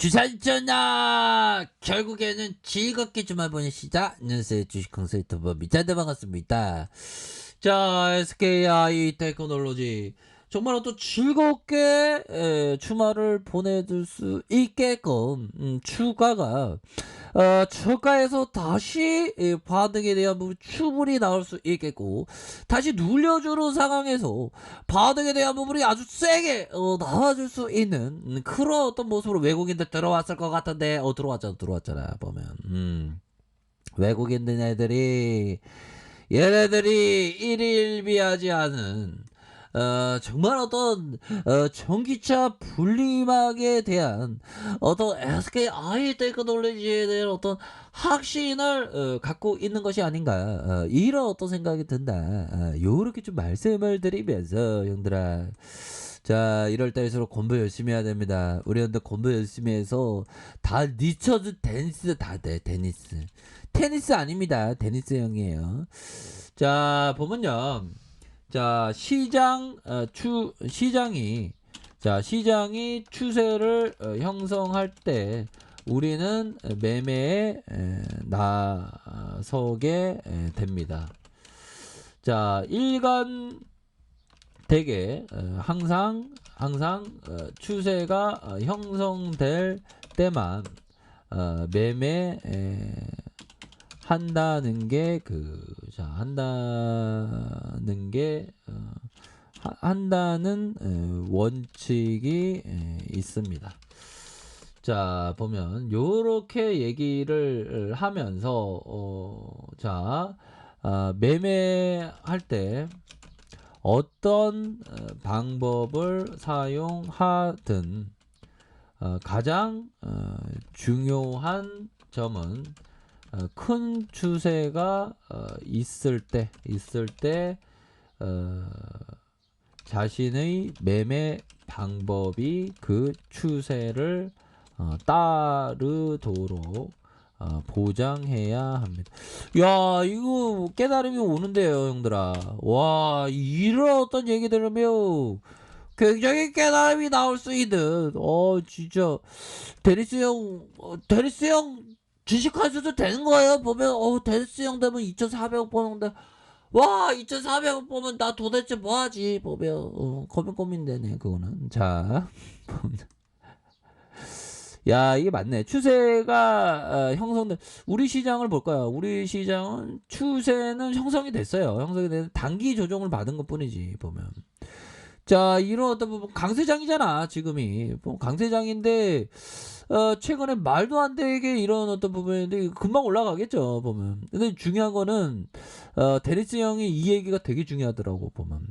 주산전화! 결국에는 즐겁게 주말 보내시자. 안녕하세요. 주식 컨설턴트 미자드 반갑습니다. 자 SKI 테크놀로지 정말 또 즐겁게 에, 주말을 보내줄 수 있게끔 음, 추가가 어, 저가에서 다시 예, 바둑에 대한 부분 충분히 나올 수 있겠고 다시 눌려주는 상황에서 바둑에 대한 부분이 아주 세게 어, 나와줄 수 있는 음, 그런 어떤 모습으로 외국인들 들어왔을 것 같은데 어 들어왔잖아 들어왔잖아 보면 음. 외국인들 애들이 얘네들이 일일비하지 않은 어, 정말 어떤 어, 전기차 분리막에 대한 어떤 SK 아이 테크놀로지에 대한 어떤 확신을 어, 갖고 있는 것이 아닌가 어, 이런 어떤 생각이 든다. 어, 요렇게 좀 말씀을 드리면서 형들아. 자 이럴 때일수록 공부 열심히 해야 됩니다. 우리 형들 공부 열심히 해서 다 니처즈 테니스 다돼 테니스. 테니스 아닙니다. 테니스 형이에요. 자 보면요 자 시장 어, 추 시장이 자 시장이 추세를 어, 형성할 때 우리는 매매에 에, 나서게 에, 됩니다. 자 일간 대개 어, 항상 항상 어, 추세가 어, 형성될 때만 어, 매매 에, 한다는 게그 자 한다는 게 어, 하- 한다는 에, 원칙이 에, 있습니다. 자 보면 요렇게 얘기를 하면서 어, 자 아, 매매할 때 어떤 어, 방법을 사용하든 어, 가장 어, 중요한 점은 어, 큰 추세가 어, 있을 때 있을 때 어, 자신의 매매 방법이 그 추세를 어, 따르도록 어, 보장해야 합니다. 야 이거 깨달음이 오는데요 형들아. 와 이런 어떤 얘기 들으면 굉장히 깨달음이 나올 수 있는 어 진짜 데니스 형 어, 데니스 형 주식할 수도 되는 거예요. 보면 어 데니스 형 되면 2,400억 버는데. 와 2,400억 보면 나 도대체 뭐 하지? 보면 어 고민 고민되네 그거는. 자 야 이게 맞네. 추세가 어, 형성된 우리 시장을 볼까요 우리 시장은 추세는 형성이 됐어요. 형성이 된 단기 조정을 받은 것 뿐이지 보면 자 이런 어떤 부분 강세장이잖아 지금이 뭐 강세장인데 어 최근에 말도 안 되게 이런 어떤 부분인데 금방 올라가겠죠 보면 근데 중요한 거는 어 데니스 형이 이 얘기가 되게 중요하더라고 보면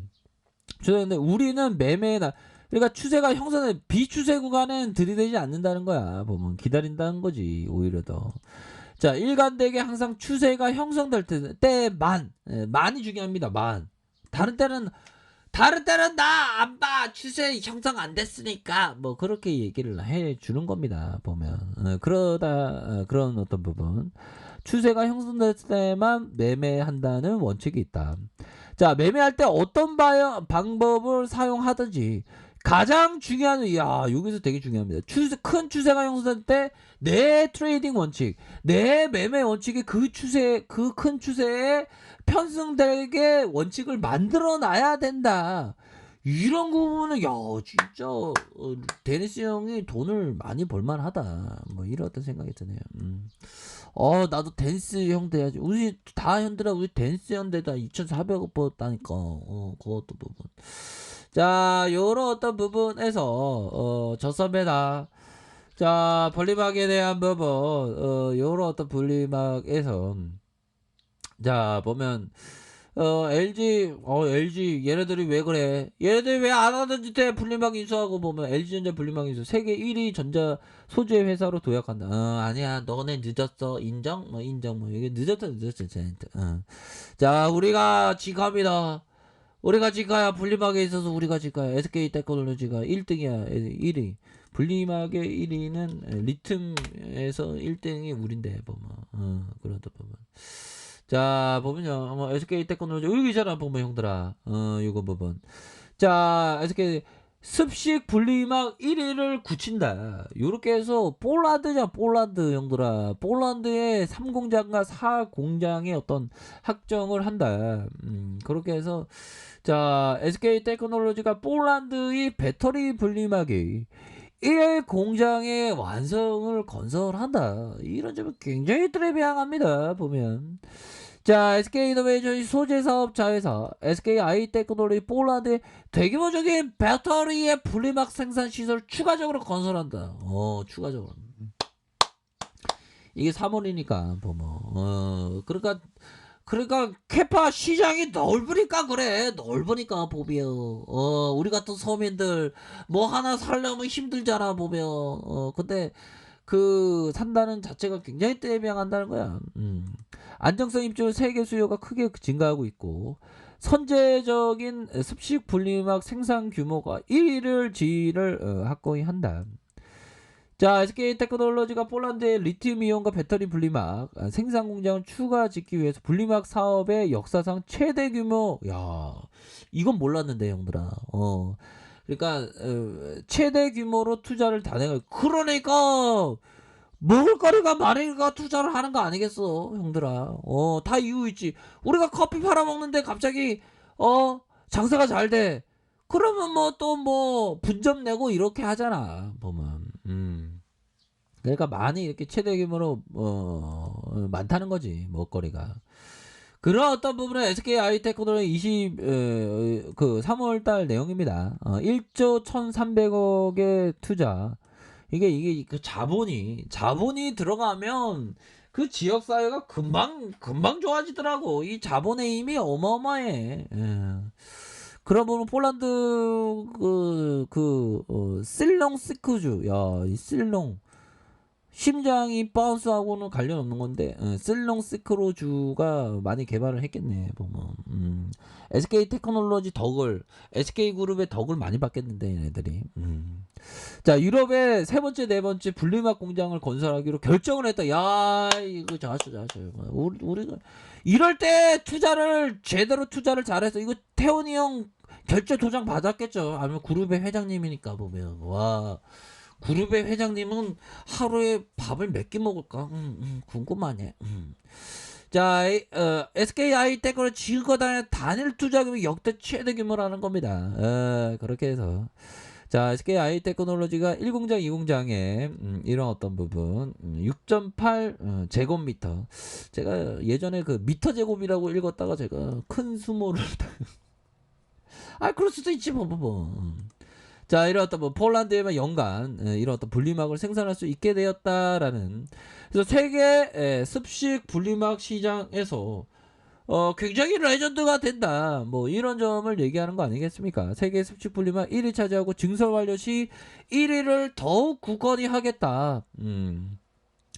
근데 우리는 매매나 그러니까 추세가 형성된 비추세 구간은 들이대지 않는다는 거야 보면 기다린다는 거지 오히려 더. 자 일관되게 항상 추세가 형성될 때 때만 예, 만이 중요합니다 만. 다른 때는 다른 때는 나 안 봐. 추세 형성 안 됐으니까. 뭐 그렇게 얘기를 해 주는 겁니다 보면. 어, 그러다 어, 그런 어떤 부분. 추세가 형성될 때만 매매한다는 원칙이 있다. 자 매매할 때 어떤 바, 방법을 사용하든지 가장 중요한 야 여기서 되게 중요합니다. 추세 큰 추세가 형성될 때 내 트레이딩 원칙, 내 매매 원칙이 그 추세 그 큰 추세에 편승되게 원칙을 만들어 놔야 된다. 이런 부분은 야 진짜 어, 데니스 형이 돈을 많이 벌만하다. 뭐 이런 어떤 생각이 드네요. 음. 어 나도 댄스 형 돼야지. 우리 다 형들아 우리 댄스 형 되다 2,400억 벌었다니까. 어 그것도 부분. 자 요런 어떤 부분에서 어 저섬에다 자 벌림막에 대한 부분 어 요런 어떤 분리막에서 자 보면 어 LG 어 LG 얘네들이 왜 그래? 얘네들이 왜 안 하는 짓에 분리막 인수하고 보면 LG전자 분리막 인수. 세계 1위 전자 소재 회사로 도약한다. 어 아니야. 너네 늦었어. 인정? 뭐 인정. 뭐 이게 늦었다 늦었어 쟤한테. 어. 자 우리가 지갑이다. 우리가 지가야 분리막에 있어서 우리가 지가야. SK 테크놀로지가 1등이야. 1위. 분리막의 1위는 리튬에서 1등이 우린데 보면. 어 그러다 보면 자 보면요 뭐 SK 테크놀로지 여기 있잖아 보면 형들아 어 이거 부분 자 SK 습식 분리막 1위를 굳힌다. 요렇게 해서 폴란드냐 폴란드 형들아. 폴란드의 3공장과 4공장의 어떤 확정을 한다. 음, 그렇게 해서 자 SK 테크놀로지가 폴란드의 배터리 분리막이 1 공장의 완성을 건설한다. 이런 점은 굉장히 트레비앙합니다. 보면. 자, SK 이노베이션 소재 사업 자회사 SK 아이 테크놀로지 폴란드의 대규모적인 배터리의 분리막 생산 시설 추가적으로 건설한다. 어, 추가적으로. 이게 3월이니까 보면 어, 그러니까 그러니까 캐파 시장이 넓으니까 그래 넓으니까 보면 어 우리 같은 서민들 뭐 하나 살려면 힘들잖아 보면 어 근데 그 산다는 자체가 굉장히 떼병한다는 거야. 음. 안정성 입주 세계 수요가 크게 증가하고 있고 선제적인 습식 분리막 생산 규모가 1위를 지위를 어, 확고히 한다. 자, SK 테크놀로지가 폴란드의 리튬 이온과 배터리 분리막 아, 생산 공장을 추가 짓기 위해서 분리막 사업의 역사상 최대 규모. 야, 이건 몰랐는데 형들아. 어. 그러니까 어, 최대 규모로 투자를 다 내가 그러니까 먹을거리가 많으니까 투자를 하는 거 아니겠어 형들아 어 다 이유 있지 우리가 커피 팔아 먹는데 갑자기 어 장사가 잘 돼 그러면 뭐 또뭐 분점 내고 이렇게 하잖아 보면 음 그러니까 많이 이렇게 최대 규모로 어 많다는 거지 먹거리가 그런 어떤 부분은 SK 아이테크노의 20, 에, 그 3월달 내용입니다. 어, 1조 1,300억의 투자. 이게 이게 그 자본이 자본이 들어가면 그 지역 사회가 금방 금방 좋아지더라고. 이 자본의 힘이 어마어마해. 예. 그러다 보면 폴란드 그, 그, 어, 실롱 시크주. 야, 이 실롱. 심장이 바운스하고는 관련 없는 건데 어, 슬롱 시크로주가 많이 개발을 했겠네 보면. 음. SK 테크놀로지 덕을 SK 그룹의 덕을 많이 받겠는데 얘네들이. 음. 자 유럽의 세 번째 네 번째 분리막 공장을 건설하기로 결정을 했다. 야 이거 잘했어 잘했어 우리 우리가 이럴 때 투자를 제대로 투자를 잘해서 이거 태원이 형 결제 도장 받았겠죠. 아니면 그룹의 회장님이니까 보면. 와 그룹의 회장님은 하루에 밥을 몇 끼 먹을까? 음, 음, 궁금하네. 음. 자, 이, 어, SK 아이테크로 지금까지 단일 투자 금액 역대 최대 규모라는 겁니다. 어, 그렇게 해서. 자, SK 아이테크놀로지가 1공장, 2공장에 음, 이런 어떤 부분 음, 6.8 어, 제곱미터. 제가 예전에 그 미터 제곱이라고 읽었다가 제가 큰 수모를 아, 그럴 수도 있지 뭐 뭐. 뭐. 음. 자, 이런 어떤 뭐 폴란드에만 연간 에, 이런 어떤 분리막을 생산할 수 있게 되었다라는 그래서 세계 에, 습식 분리막 시장에서 어, 굉장히 레전드가 된다. 뭐 이런 점을 얘기하는 거 아니겠습니까? 세계 습식 분리막 1위 차지하고 증설 완료 시 1위를 더욱 굳건히 하겠다. 음.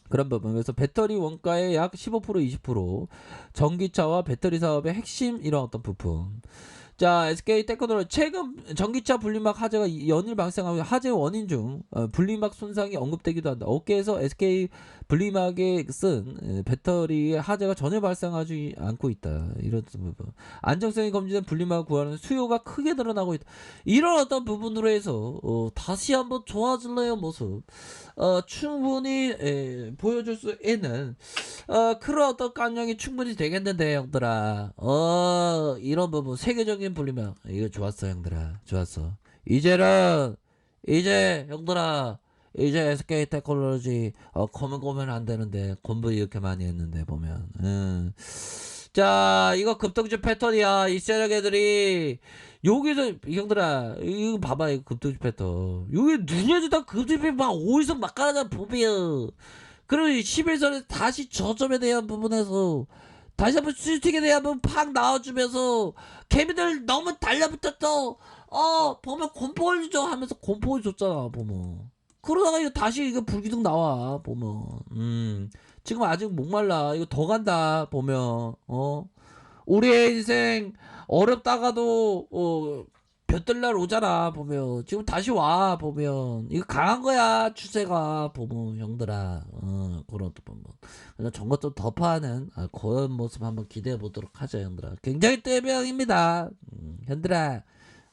그런 부분. 그래서 배터리 원가의 약 15% 20% 전기차와 배터리 사업의 핵심 이런 어떤 부품. 자, SK 테크놀로지 최근 전기차 분리막 화재가 연일 발생하고 화재 원인 중 어, 분리막 손상이 언급되기도 한다. 업계에서 SK 분리막에 쓴 에, 배터리의 화재가 전혀 발생하지 않고 있다. 이런 부분. 안정성이 검증된 분리막 구하는 수요가 크게 늘어나고 있다. 이런 어떤 부분으로 해서 어, 다시 한번 좋아질래요 모습. 어, 충분히 에, 보여줄 수 있는 어, 그런 어떤 깜냥이 충분히 되겠는데 형들아. 어, 이런 부분 세계적인 분리막 이거 좋았어 형들아. 좋았어. 이제는 이제 형들아 이제 SK 테크놀로지 어, 고민 고민 안 되는데 공부 이렇게 많이 했는데 보면 음. 자 이거 급등주 패턴이야 이 세력 애들이 여기서 형들아 이거 봐봐 이거 급등주 패턴 여기 눈여지다 급등주 막 어디서 막 깔아다 보면 그리고 11선에 다시 저점에 대한 부분에서 다시 한번 수직에 대한 부분 팍 나와주면서 개미들 너무 달려붙었어. 어 보면 공포를 줘 하면서 공포를 줬잖아 보면. 그러다가 이거 다시 이거 불기둥 나와 보면. 음 지금 아직 목말라. 이거 더 간다 보면. 어? 우리의 인생 어렵다가도 어 볕들 날 오잖아 보면 지금 다시 와 보면 이거 강한 거야 추세가 보면 형들아 어 그런 또 보면 그래서 전것 좀 덮어하는 아, 그런 모습 한번 기대해 보도록 하죠 형들아 굉장히 떼병입니다 음, 형들아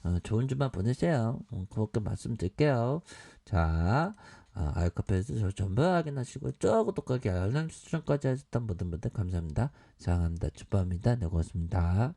어, 좋은 주말 보내세요. 어, 그렇게 말씀드릴게요. 자, 어, 아이카페에서 저 전부 확인하시고 저 구독하기 알람 설정까지 하셨던 모든 분들 감사합니다. 사랑합니다. 축복합니다. 네, 고맙습니다.